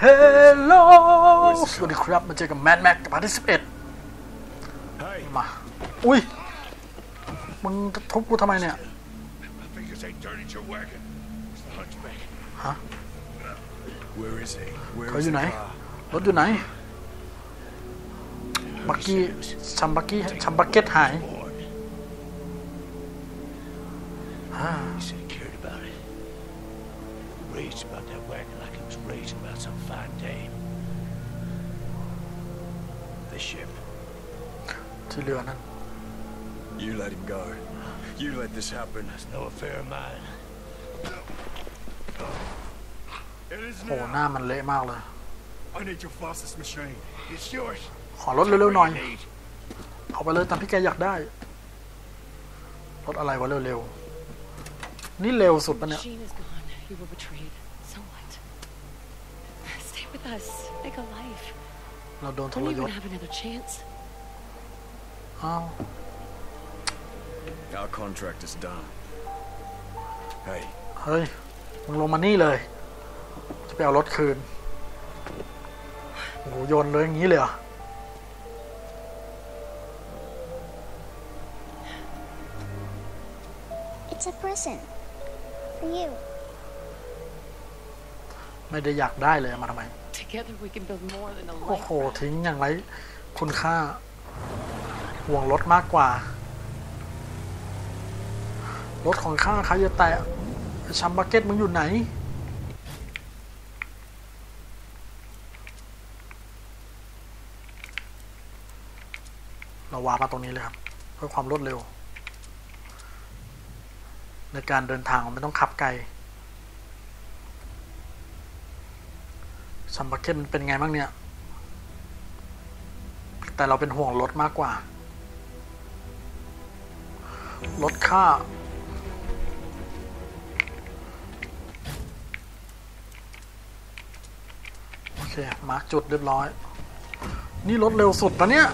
เฮลโลสวัสดีครับ มาเจอกับแมดแม็กกับพาร์ทที่สิบเอ็ด Hey, มา อุ้ย มึงจะทุบกูทำไมเนี่ย I think this ain't dirty your wagon. It's the hunchback. Huh? Where is he? Where เขา is อยู่ the ไหน car? รถอยู่ไหน บักกี้ชัมบักกี้ชัมบักเก็ตหาย Boy, อ่า he said he cared about it. Raged about that wagon like he was raging about some fine dame. The ship. ที่เรือนั้น You let him go. You let this happen. That's no affair of mine. It is โอ้หน้ามันเละมากเลย I need your fastest machine. It's yours. ขอรถเร็วๆหน่อย What do you need? เอาไปเลยตามที่แกอยากได้ รถอะไรวะเร็วๆ นี่เร็วสุดปะเนี่ย Machine is gone. You were betrayed. So what? Stay with us. Make a life. เราโดนท Don't รย even ศ have another chance. อ้าว Our contract is done. Hey, เฮ้ย มึงลงมานี่เลย จะไปเอารถคืนโอ้โหโยนเลยอย่างนี้เลยเหรอ It's a present for you. ไม่ได้อยากได้เลยเอามาทำไม Together we can build more than a โอ้ life. โห ทิ้งอย่างไรคุณค่า ห่วงรถมากกว่า รถของข้าใครจะแตะชัมบักเก็ตมึงอยู่ไหนเราวามาตรงนี้เลยครับ เพื่อความรวดเร็ว ในการเดินทางไม่ต้องขับไกล ชัมบักเก็ตมันเป็นไงบ้างเนี่ย แต่เราเป็นห่วงรถมากกว่า รถค่า โอเค มาร์กจุดเรียบร้อย นี่รถเร็วสุดปะเนี่ย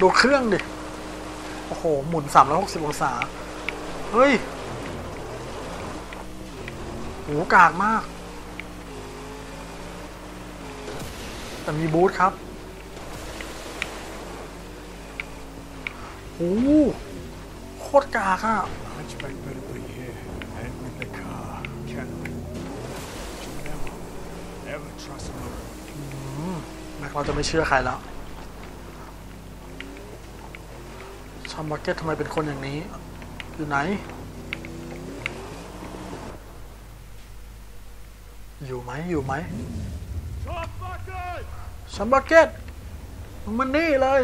ดูเครื่องดิ โอ้โห หมุน 360 องศา เฮ้ย หูกากมาก แต่มีบูธครับโอ้โหโคตรกากอะ Hunchback better be here and with the car. Can we? Never, never trust no แม็กเราจะไม่เชื่อใครแล้วชัมบักเก็ตทำไมเป็นคนอย่างนี้ อยู่ไหน อยู่ไหมอยู่ไหม ชัมบักเก็ตมึงมันนี่เลย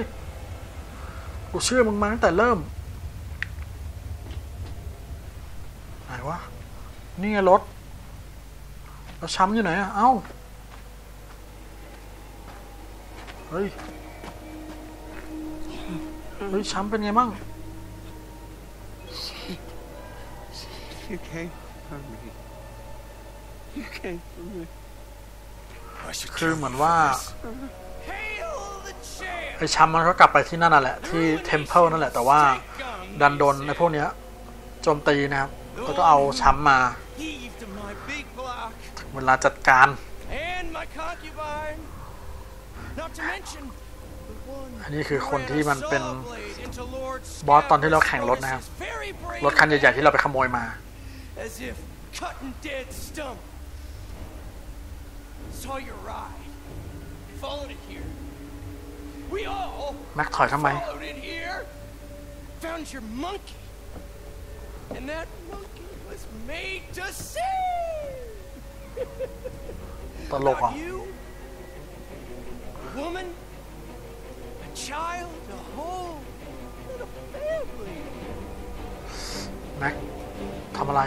กูเชื่อมึงมาตั้งแต่เริ่ม ไหนวะ นี่ไงรถ แล้วช้ำอยู่ไหนอะเอ้า เฮ้ย เฮ้ยช้ำเป็นไงบ้าง You came for me. You came for me. คือเหมือนว่าไอ้ช้ำมันก็กลับไปที่นั่นน่ะแหละ ที่เทมเพลนั่นแหละ แต่ว่าดันโดนไอพวกเนี้ยโจมตีนะครับแล้วก็เอาช้ำมา Heaved to my big block เวลาจัดการอันนี้คือคนที่มันเป็นบอสตอนที่เราแข่งรถนะครับ รถคันใหญ่ๆที่เราไปขโมยมา ม็กถอยทำไม followed it here. Found your monkey. And that monkey was made to sing. ตลกอ่ะ About you, a woman, a child, a whole little family. แม็กทำอะไร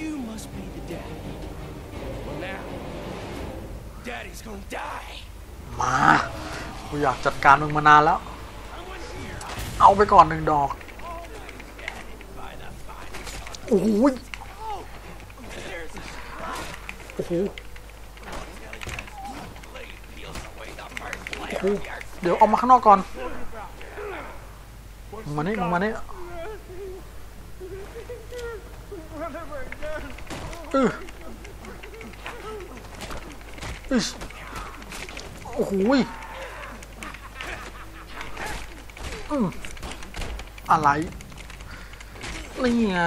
You must be the daddy. มากูอยากจัดการมึงมานานแล้ว เอาไปก่อนหนึ่งดอกโอ้โหยโอ้โหเดี๋ยวออกมาข้างนอกก่อนมึงมานี่มึงมานี่เอออิช โอ้โหอะไร นี่ไง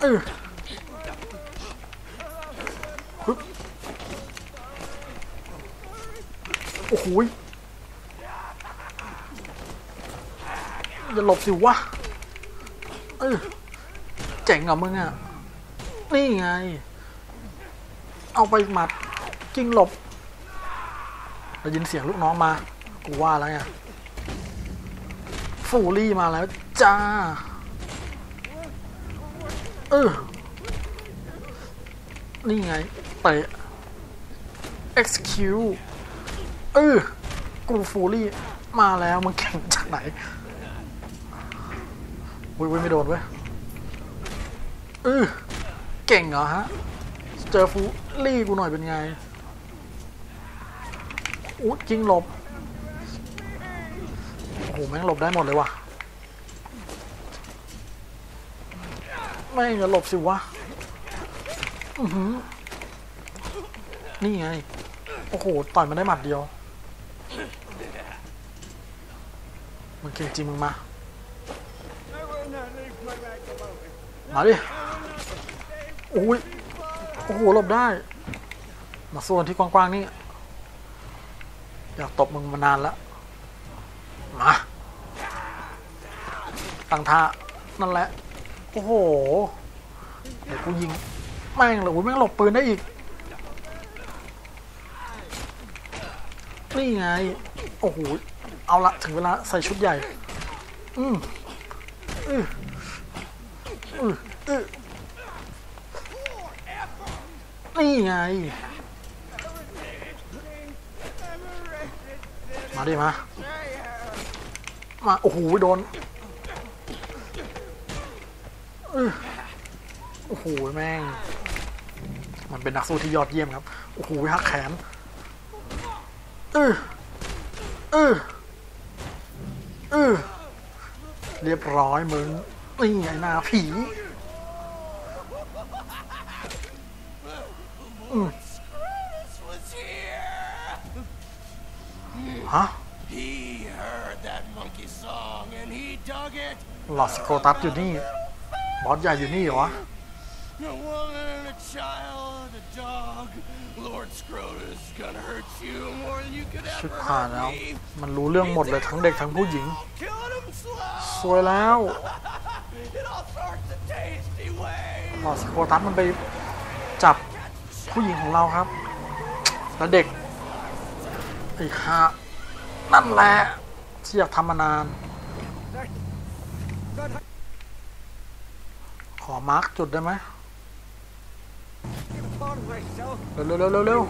เออโอ้โหยอย่าหลบสิวะ เออเจ๋งเหรอมึงอะ นี่ไง เอาไปหมัดกิ้งหลบ ได้ยินเสียงลูกน้องมา กูว่าแล้วไงฟูรี่มาแล้วจ้า เออ นี่ไงเตะ execute เออ กูฟูรี่มาแล้วมึงแข่งจากไหนวุ้ยวุ้ยไม่โดนเว้ยเออเก่งเหรอฮะ เจอฟูรี่กูหน่อยเป็นไง อู้จริงหลบ โอ้โห แม่งหลบได้หมดเลยว่ะแม่งจะหลบสิวะ อือหือ นี่ไง โอ้โห ต่อยมันได้หมัดเดียว มึงเก่งจริงมึงมา มาดิโอ้ย โอ้โห หลบได้ มาส่วนที่กว้างๆนี่ อยากตบมึงมานานแล้วมาตั้งท่านั่นแหละ โอ้โห เดี๋ยวกูยิง แม่งเลยอุ้ยแม่งหลบปืนได้อีก นี่ไง โอ้โห เอาละถึงเวลาใส่ชุดใหญ่ อืมอืออืออือนี่ไง มา ดิมา มา โอ้โห โดนโอ้โห แม่ง มันเป็นนักสู้ที่ยอดเยี่ยมครับ โอ้โหหักแขนเออเออเออเรียบร้อยมึงนี่ไงหน้าผี อืมะ He heard that monkey song and he dug it. หลอดสโคตัสอยู่นี่ บอสใหญ่อยู่นี่เหรอวะ A woman, a child, a dog. Lord Scrotus is gonna hurt you more than you could ชุด ever ผ่านแล้ว hurt me. มันรู้เรื่องหมดเลยทั้งเด็กทั้งผู้หญิง Killing him ส slow วยแล้ว in all sorts of tasty ways. หลอดสโคตัสมันไปจับผู้หญิงของเราครับ แล้วเด็กไอ้ฮะ นแหละที่อยากทำมานาน ขอมาร์กจุดได้ไหมเร็วเร็วเร็วเร็ว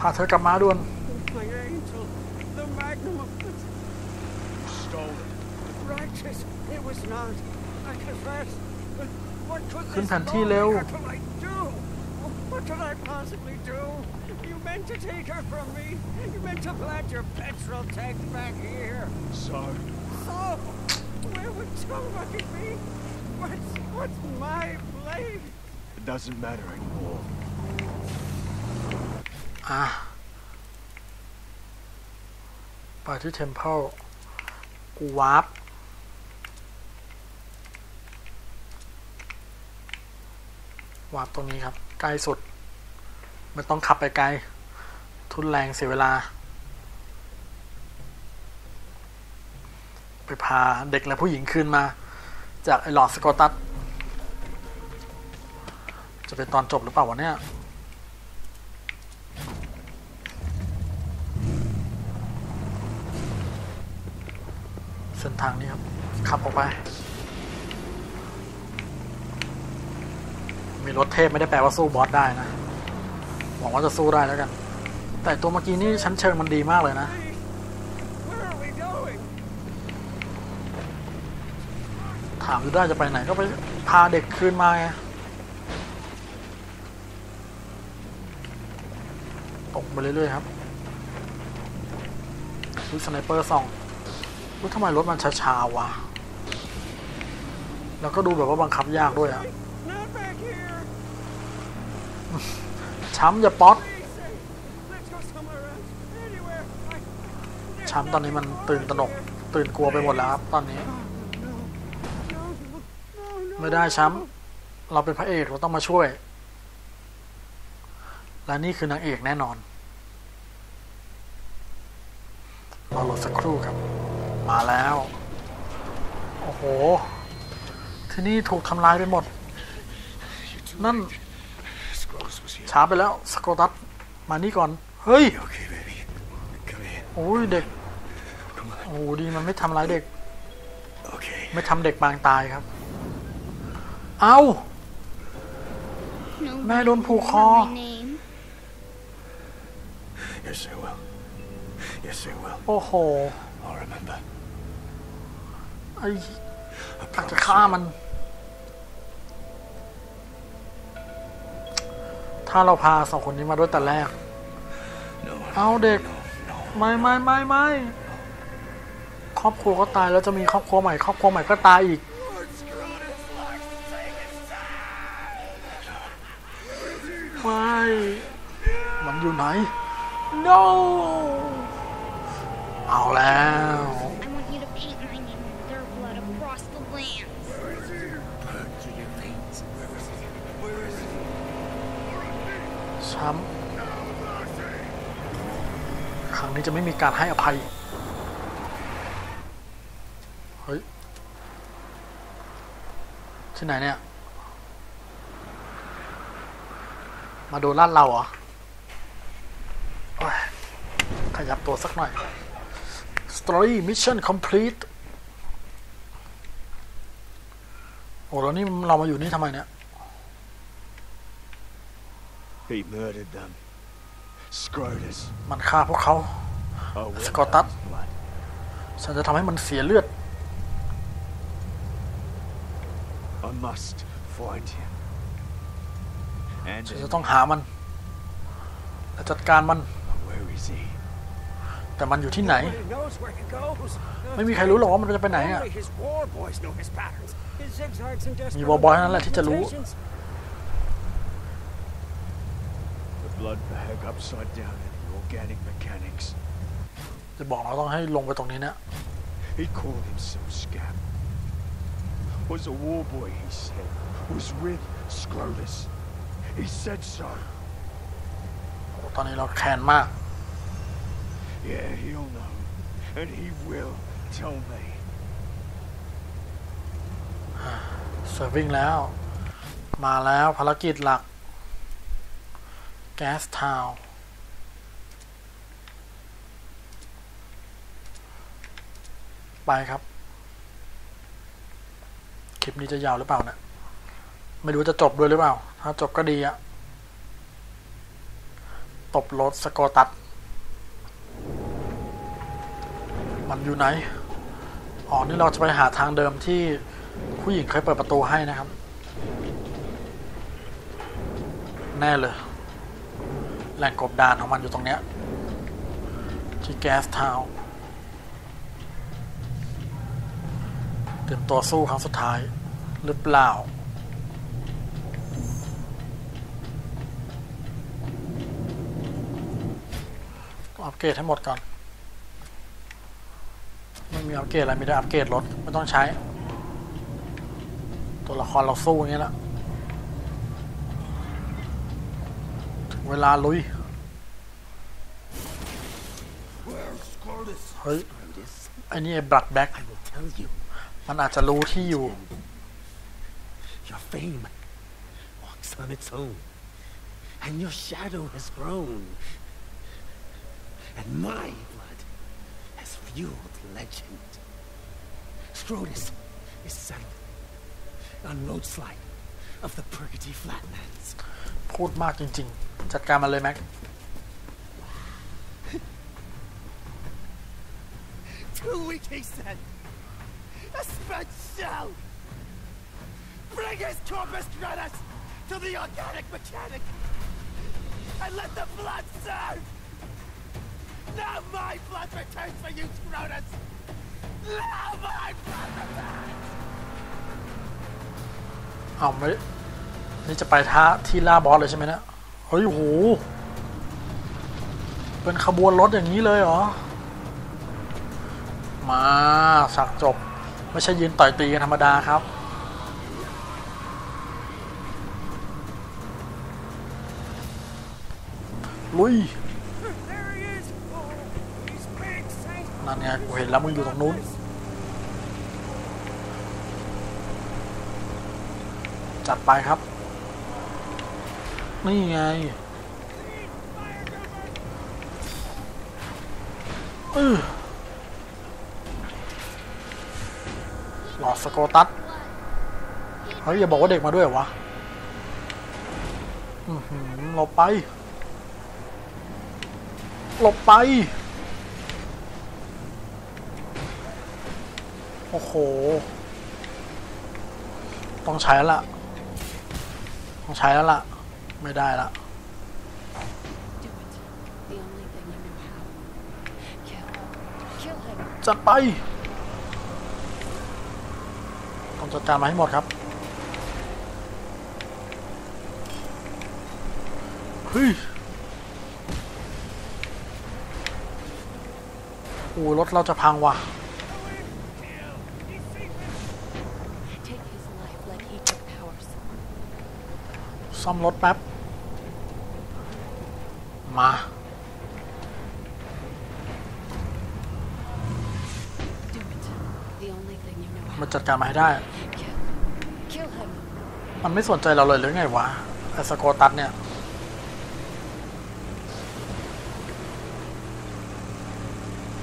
พาเธอกลับมาด่วนขึ้นแผนที่เร็ว lawmaker to like do? What could I possibly do? You meant to take her from me. You meant to plant your petrol tank back here. So, So, where would somebody be? What's, what's my blame? it doesn't matter anymore. อ่ะ ไปที่เทมเพลกูวาร์ป วาร์ปตรงนี้ครับ ใกล้สุดไม่ต้องขับไปไกล ทุนแรงเสียเวลา ไปพาเด็กและผู้หญิงคืนมา จากไอหลอดสกอตตัส จะเป็นตอนจบหรือเปล่าวะเนี่ยเส้นทางนี้ครับ ขับออกไป มีรถเทพไม่ได้แปลว่าสู้บอสได้นะ หวังว่าจะสู้ได้แล้วกัน แต่ตัวเมื่อกี้นี่ชั้นเชิงมันดีมากเลยนะ ถามดูได้จะไปไหนก็ไปพาเด็กคืนมาไงตกไปเรื่อยๆครับดูสไนเปอร์ส่องรู้ทำไมรถมันช้าๆวะ แล้วก็ดูแบบว่าบังคับยากด้วยอะ ช้ำอย่าป๊อตช้ำตอนนี้มันตื่นตระนกตื่นกลัวไปหมดแล้วครับตอนนี้ ไม่ได้ช้ำเราเป็นพระเอกเราต้องมาช่วย และนี่คือนางเอกแน่นอนเราโหลดสักครู่ครับ มาแล้ว โอ้โห ที่นี่ถูกทำลายไปหมด นั่น ช้าไปแล้วสโกตัสมานี่ก่อน เฮ้ย Okay, baby. Come here. โอ้ยเด็กโอ้โหดีมันไม่ทำร้ายเด็ก Okay. ไม่ทำเด็กบางตายครับ เอา No. Mẹ đồn phù kho. My name. Yes, they will. Yes, they will. โอ้โห I'll remember. ไอ้ I อาจจะ promise ฆ่า you. มัน ถ้าเราพาสองคนนี้มาด้วยแต่แรก No. เอาเด็ก No. ไม่ไม่ไม่ไม่ครอบครัวก็ตายแล้วจะมีครอบครัวใหม่ ครอบครัวใหม่ก็ตายอีก ไม่ มันอยู่ไหน no เอาแล้ว I want you to paint my name in their blood across the lands. To your veins. ช้ำครั้ง นี้จะไม่มีการให้อภัย เฮ้ย ที่ไหนเนี่ย มาโดนลาดเราเหรอโอ้ยขยับตัวสักหน่อย Story Mission Complete โอ้แล้วนี่เรามาอยู่นี่ทำไมเนี่ย He murdered them. Scrotus. มันฆ่าพวกเขา I will Scottat. have his blood. ฉันจะทำให้มันเสียเลือด I must find him. And ฉันจะต้องหามันและจัดการมัน where is he? แต่มันอยู่ที่ไหน Nobody knows where he goes. ไม่มีใครรู้หรอกว่ามันจะไปไหนอะ Only his war boys know his patterns. His zigzags and มี desperate วอลบอยเท่านั้นแหละที่จะรู้ mutations. The blood bag upside down in the organic mechanics. จะบอกเราต้องให้ลงไปตรงนี้เนี่ย He called himself Scab. Was a war boy, he said. Was with Scrotus. He said so. ตอนนี้เราแค้นมาก Yeah, he'll know. And he will tell me. เซิร์ฟวิ่งแล้ว มาแล้วภารกิจหลัก แก๊สทาว ไปครับ คลิปนี้จะยาวหรือเปล่านะไม่รู้จะจบด้วยหรือเปล่า ถ้าจบก็ดีอะตบรถสกอตัด มันอยู่ไหน อ๋อ นี่เราจะไปหาทางเดิมที่ผู้หญิงเคยเปิดประตูให้นะครับ แน่เลย แหล่งกบดานของมันอยู่ตรงเนี้ยที่แก๊สทาวน์ เตรียมตัวสู้ครั้งสุดท้ายหรือเปล่า อัปเกรดให้หมดก่อน ไม่มีอัปเกรดอะไรม่ได้อัปเกรดรถ ไม่ต้องใช้ ตัวละครเราสู้อย่างนี้แหละถึงเวลาลุย เฮ้ย ไอ้นี่ไอ้บลัดแบ็ก มันอาจจะรู้ที่อยู่ your fame walks on its own, and your shadow has grown, and my blood has fueled legend. Scrotus is settled on roadslide of the Purgatory Flatlands. พูดมากจริง ๆ จัดการมันเลยแม็ก Too weak, he said. A spent shell. Bring his corpus Scrotus to the organic mechanic, and let the blood serve. Now my blood returns for you, Scrotus. Now my blood returns. เอาไม่นี่จะไปท่าที่ล่าบอสเลยใช่ไหมเนะี่ยเฮ้ยโหเป็นขบวนรถอย่างนี้เลยเหรอ มาสักจบ ไม่ใช่ยืนต่อยตีกันธรรมดาครับ ลุยนั่นไงกูเห็นแล้วมึงอยู่ตรงนู้นจัดไปครับ นี่ไงอืออ สโกตัสเฮ้ยอย่าบอกว่าเด็กมาด้วยเหรอวะอือหือหลบไป หลบไป โอ้โห ต้องใช้แล้วล่ะ ต้องใช้แล้วล่ะ ไม่ได้ละ Do it. The only thing you know how. Kill. Kill him. จัดไป ต้อง จัดการมาให้หมดครับเฮ้ยโอ้รถเราจะพังว่ะซ่อมรถแป๊บ มา มาจัดการมาให้ได้ มันไม่สนใจเราเลยหรือไงวะไอสโกตัสเนี่ย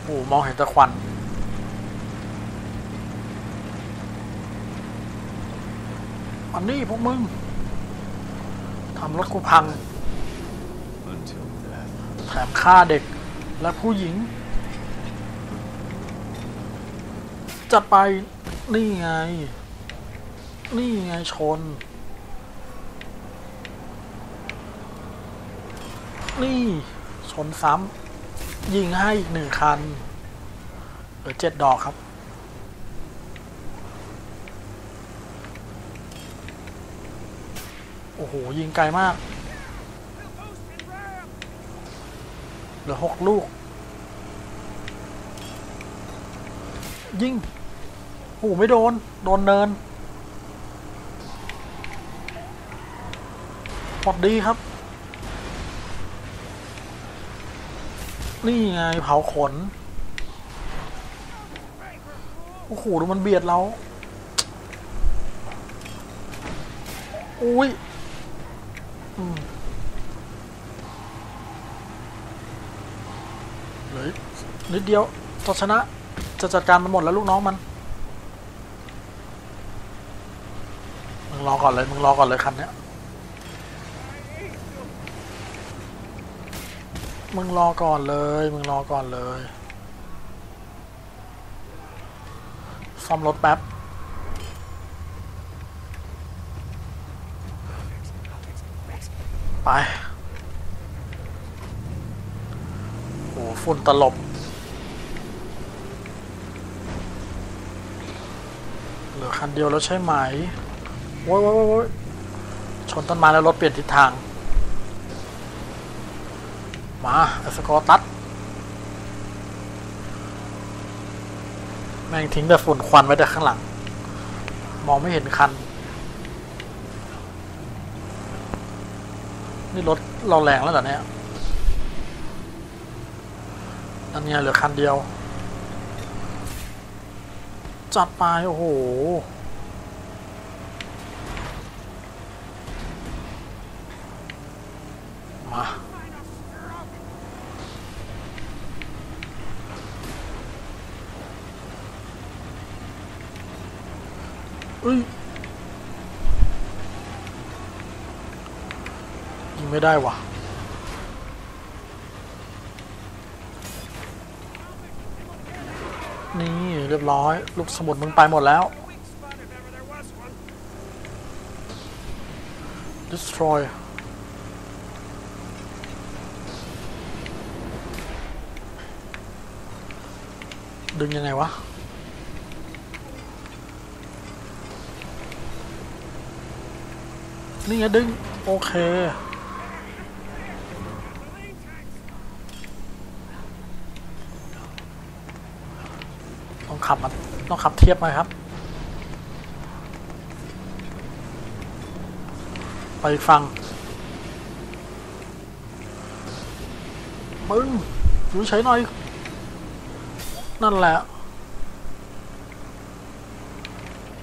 โอ้มองเห็นต่ควันอันนี้พวกมึงทำรถกูพัง แถมฆ่าเด็กและผู้หญิง จัดไป นี่ไง นี่ไงชน นี่ ชนซ้ำยิงให้อีกหนึ่งคันเหลือเจ็ดดอกครับ โอ้โห ยิงไกลมาก เหลือหกลูก ยิง โอ้ไม่โดน โดนเนินหมดดีครับ นี่ไงเผาขน โอ้โหดูมันเบียดเราอุ้ยเหลือนิดเดียวจะชนะ จะจัดการมันหมดแล้วลูกน้องมัน มึงรอ ก่อนเลย มึงรอก่อนเลยคันเนี้ย มึงรอก่อนเลย มึงรอก่อนเลย ซ่อมรถแป๊บ ไป โอ้ฝุ่นตลบเหลือคันเดียวแล้วใช่ไหม โว้ยโว้ยโว้ยโว้ยชนต้นไม้แล้วรถเปลี่ยนทิศทาง มาไอสกอตัดแม่งทิ้งแต่ฝุ่นควันไว้แต่ข้างหลัง มองไม่เห็นคัน นี่รถเราแรงแล้วเหรอเนี่ยนั่นไงเหลือคันเดียว จัดไปโอ้โห มาเอ้ยยิงไม่ได้ว่ะนี่เรียบร้อย ลูกสมุนมึงไปหมดแล้ว destroy ดึงยังไงวะนี่ไงดึง โอเค Marine tanks! ขับมาต้องขับเทียบมาครับ ไปฟังมึงอยู่เฉยหน่อย นั่นแหละ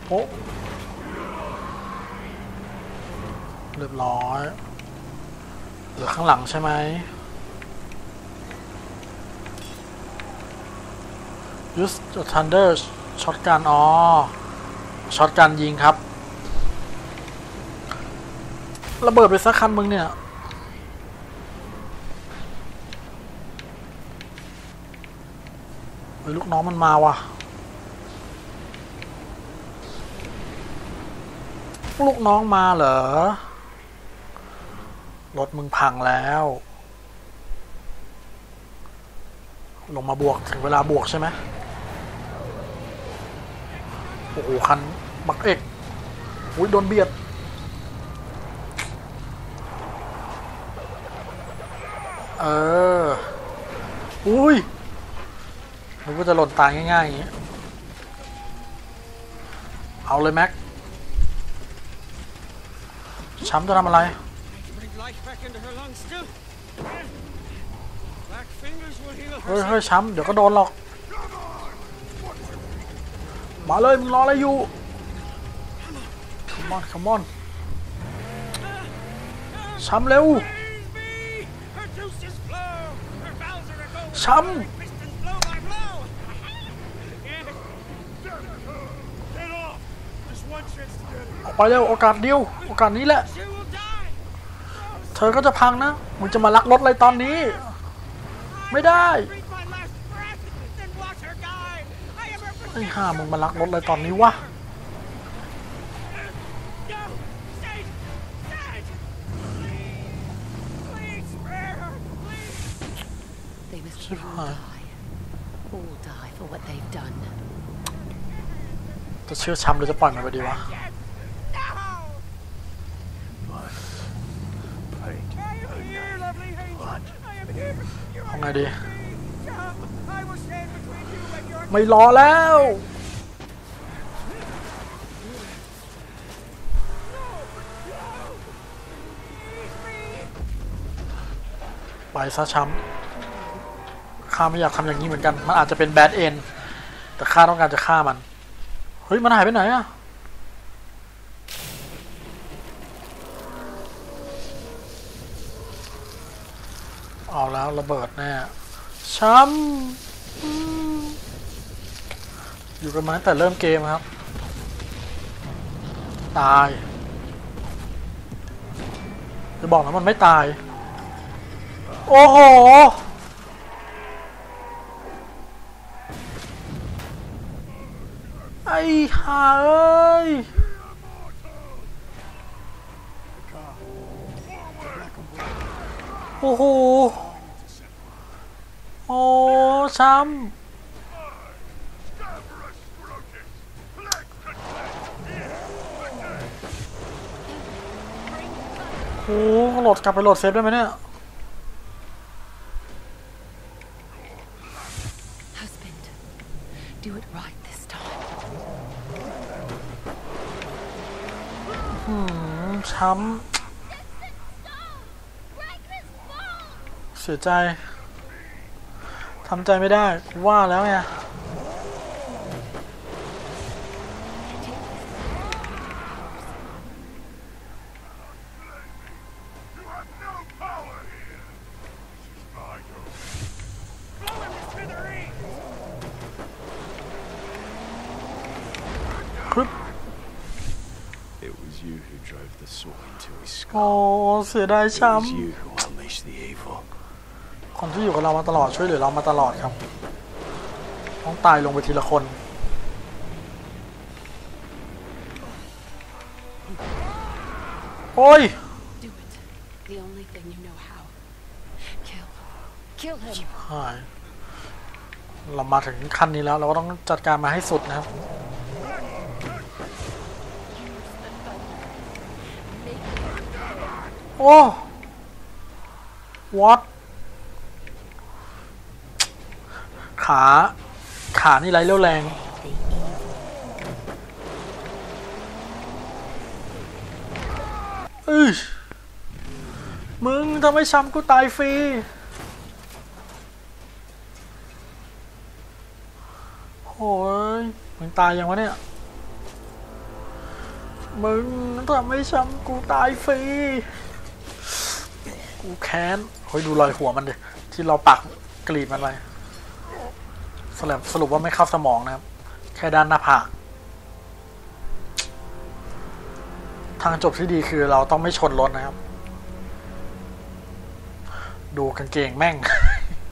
โอ้เรียบร้อยเหลือข้างหลังใช่ไหม use the thunder ช็อตกันอ๋อช็อตกันยิงครับ ระเบิดไปสักคันมึงเนี่ย เฮ้ยลูกน้องมันมาว่ะ ลูกน้องมาเหรอ รถมึงพังแล้ว ลงมาบวก ถึงเวลาบวกใช่ไหมโอ้โห คัน บักเอกอุ้ยโดนเบียดเออ อุ้ย นึกว่จะหล่นตายง่ายๆอย่างเงี้ย เอาเลยแม็ก ช้ำจะทำอะไร เฮ้ยเฮ้ยช้ำเดี๋ยวก็โดนหรอก มาเลย มึงรออะไรอยู่คัมมอนคัมมอน ช้ำเร็ว ช้ำ ออกไปเร็วโอกาสเดียว โอกาสนี้แหละ She will die. เธอก็จะพังนะ มึงจะมาลักรถอะไรตอนนี้ ไม่ได้ Breathe my last breath, then watch her die. I am her ไอ้ห่ามึงมาลักรถอะไรตอนนี้วะ No! Sage! Sage! Please! Please spare her! Please! They must Shit, all huh? die. All die for what they've done. จะเชื่อช้ำหรือจะปล่อยมันไปดีวะ Yes! No! Pain. I am here, lovely angel! I am here! You เอาไงดี ไม่รอแล้ว ไปซะช้ำข้าไม่อยากทำอย่างนี้เหมือนกัน มันอาจจะเป็นแบดเอนแต่ข้าต้องการจะฆ่ามัน เฮ้ย มันหายไปไหนอะ เอาแล้วระเบิดแน่ช้ำอยู่กันมาตั้งแต่เริ่มเกมครับ ตาย จะบอกนะมันไม่ตาย โอ้โหไอ้ห่าเอ้ยโอ้โห โอ้ช้ำโอ้โหโหลดกลับไปโหลดเซฟได้ไหมเนี่ย Husband, do it right this time. อืมช้ำเสียใจ ทำใจไม่ได้กูว่าแล้วไง You have no power here. This is my domain. blow him to smithereens! ครึบ It was you who drove the sword into his โอ้ skull. เสียดาย It ช้ was you who unleashed the evil. ำ คนที่อยู่กับเรามาตลอดช่วยเหลือเรามาตลอดครับ ต้องตายลงไปทีละคนโอ้ย Do it. The only thing you know how. Kill. Kill him. หายเรามาถึงขั้นนี้แล้วเราก็ต้องจัดการมาให้สุดนะครับโอ้ ขาขานี่ไรเร็วแรง อื้ยมึงทำให้ช้ำกูตายฟรี โอ้ย มึงตายยังวะเนี่ย มึงทำให้ช้ำกูตายฟรี กูแค้น เฮ้ย ดูรอยหัวมันดิ ที่เราปักกรีดมันไป รุปสรุปว่าไม่เข้าสมองนะครับ แค่ด้านหน้าผากทางจบที่ดีคือเราต้องไม่ชนรถนะครับ ดูกางเกงแม่ง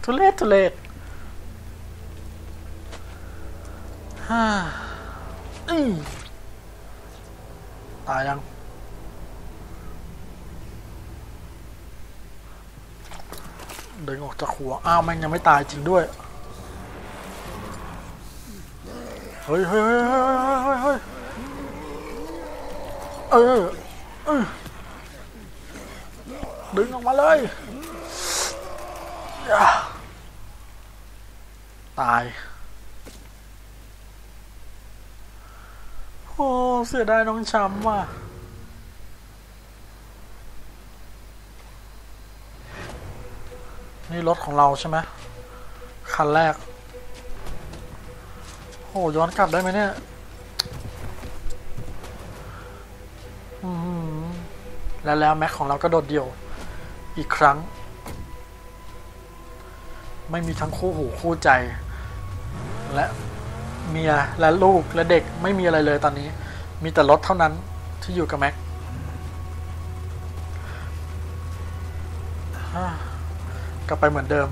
ทุเลศทุเลศฮ่าตายยังเดินออกจากหัว อ้าว แม่งยังไม่ตายจริงด้วย เฮ้ยเฮ้ยเฮ้ยเฮ้ยเฮ้ยเฮ้ยเออดึงออกมาเลย ตาย โอ้ เสียดายน้องช้ำว่ะนี่รถของเราใช่ไหมคันแรก โอ้ย้อนกลับได้ไหมเนี่ยแล้วแล้วแม็กของเราก็โดดเดี่ยว อีกครั้ง ไม่มีทั้งคู่หูคู่ใจ และเมียและลูกและเด็กไม่มีอะไรเลยตอนนี้ มีแต่รถเท่านั้นที่อยู่กับแม็กกลับไปเหมือนเดิม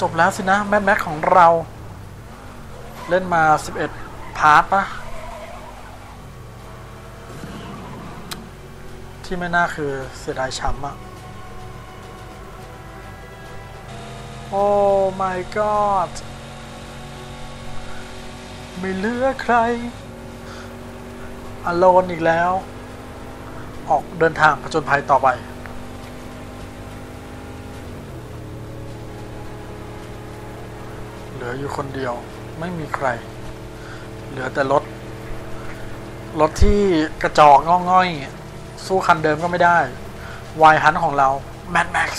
จบแล้วสินะ แมทแม็กของเรา เล่นมา 11 พาร์ทปะที่ไม่น่าคือเสียดายช้ำอะโอ้ my god ไม่เหลือใครอโลนอีกแล้ว ออกเดินทางผจญภัยต่อไป เห ลืออยู่คนเดียว ไม่มีใคร เหลือแต่รถ รถที่กระจอกงอง่อย สู้คันเดิมก็ไม่ได้วายฮันของเรา Mad Max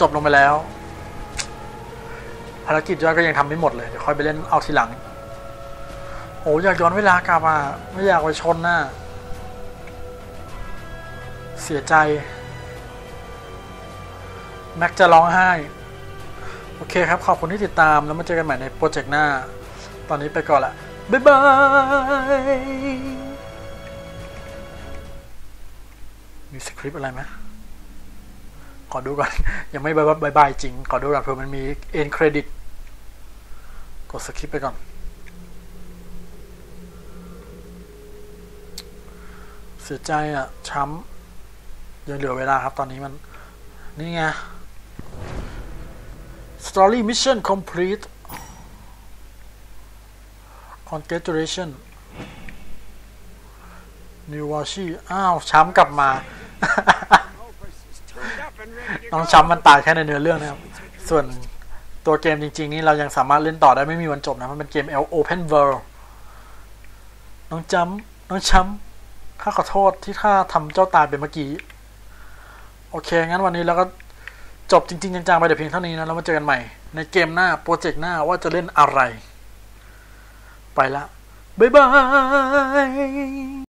จบลงไปแล้ว ภารกิจยอดก็ยังทำไม่หมดเลย เดี๋ยวค่อยไปเล่นเอาทีหลัง โอ้อยากย้อนเวลากลับอะไม่อยากไปชนน่ะเสียใจ แม็กจะร้องไห้ โอเคครับ ขอบคุณที่ติดตามแล้วมาเจอกันใหม่ในโปรเจกต์หน้า ตอนนี้ไปก่อนละ บ๊ายบายมีสคริปต์อะไรไหมขอดูก่อน ยังไม่บายบายบายจริง ขอดูก่อนเผื่อมันมีเอ็นเครดิตกดสคริปต์ไปก่อน เสียใจอะช้ำยังเหลือเวลาครับตอนนี้มัน นี่ไง Story Mission Complete Congratulation New Washi อ้าว ช้ำกลับมา น้องช้ำมันตายแค่ในเนื้อเรื่องนะครับ ส่วนตัวเกมจริง ๆ นี่เรายังสามารถเล่นต่อได้ไม่มีวันจบนะ มันเป็นเกม L Open World น้องจ้ำน้องช้ำข้าขอโทษที่ข้าทำเจ้าตายไปเมื่อกี้ โอเค งั้นวันนี้เราก็ จบจริง ๆ จังๆไปแต่เพียงเท่านี้นะ แล้วมาเจอกันใหม่ ในเกมหน้า โปรเจกต์หน้าว่าจะเล่นอะไร ไปละ บ๊ายบาย